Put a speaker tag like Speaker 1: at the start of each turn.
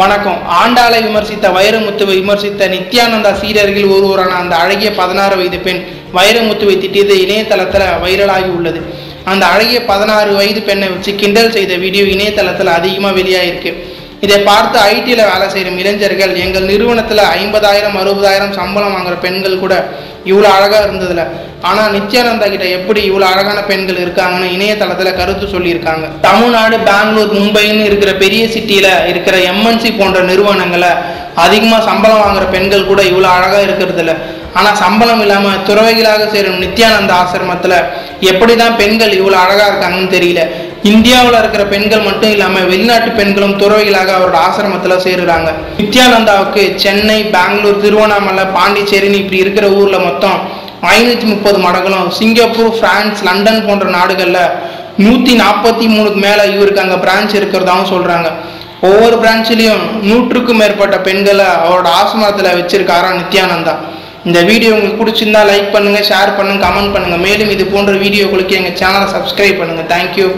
Speaker 1: வணக்கம். ஆண்டாளை விமர்சித்த வைரமுத்துவை விமர்சித்த நித்யானந்தா சீரர்கள் ஒருவரான அந்த அழகிய பதினாறு வயது பெண் வைரமுத்துவை திட்டியது இணையதளத்தில் வைரலாகி உள்ளது. அந்த அழகிய பதினாறு வயது பெண்ணை வச்சு கிண்டல் செய்த வீடியோ இணையதளத்தில் அதிகமாக வெளியாகிருக்கு இதை பார்த்து ஐடியில் வேலை செய்யும் இளைஞர்கள் எங்கள் நிறுவனத்தில் ஐம்பதாயிரம் அறுபதாயிரம் சம்பளம் வாங்குற பெண்கள் கூட இவ்வளோ அழகாக இருந்ததில்ல ஆனால் நித்யானந்தா கிட்ட எப்படி இவ்வளோ அழகான பெண்கள் இருக்காங்கன்னு இணையதளத்தில் கருத்து சொல்லியிருக்காங்க. தமிழ்நாடு பெங்களூர் மும்பைன்னு இருக்கிற பெரிய சிட்டியில் இருக்கிற எம்என்சி போன்ற நிறுவனங்களை அதிகமாக சம்பளம் வாங்குற பெண்கள் கூட இவ்வளோ அழகாக இருக்கிறதில்ல ஆனால் சம்பளம் இல்லாமல் துறவைகளாக சேரும் நித்யானந்த ஆசிரமத்தில் எப்படி தான் பெண்கள் இவ்வளோ அழகாக இருக்காங்கன்னு தெரியல. இந்தியாவில் இருக்கிற பெண்கள் மட்டும் இல்லாமல் வெளிநாட்டு பெண்களும் துறவிகளாக அவரோட ஆசிரமத்தில் சேருறாங்க. நித்யானந்தாவுக்கு சென்னை பெங்களூர் திருவண்ணாமலை பாண்டிச்சேரின்னு இப்படி இருக்கிற ஊரில் மொத்தம் ஐநூற்றி முப்பது மடங்களும் சிங்கப்பூர் பிரான்ஸ் லண்டன் போன்ற நாடுகளில் நூற்றி நாற்பத்தி மூணுக்கு மேலே இவருக்கு அங்கே பிரான்ச் இருக்கிறதாவும் சொல்கிறாங்க ஒவ்வொரு பிரான்ச்லேயும் நூற்றுக்கும் மேற்பட்ட பெண்களை அவரோட ஆசிரமத்தில் வச்சிருக்காராம் நித்யானந்தா. இந்த வீடியோ உங்களுக்கு பிடிச்சிருந்தா லைக் பண்ணுங்கள் ஷேர் பண்ணுங்கள் கமெண்ட் பண்ணுங்கள் மேலும் இது போன்ற வீடியோக்களுக்கு எங்கள் சேனலை சப்ஸ்கிரைப் பண்ணுங்கள் தேங்க்யூ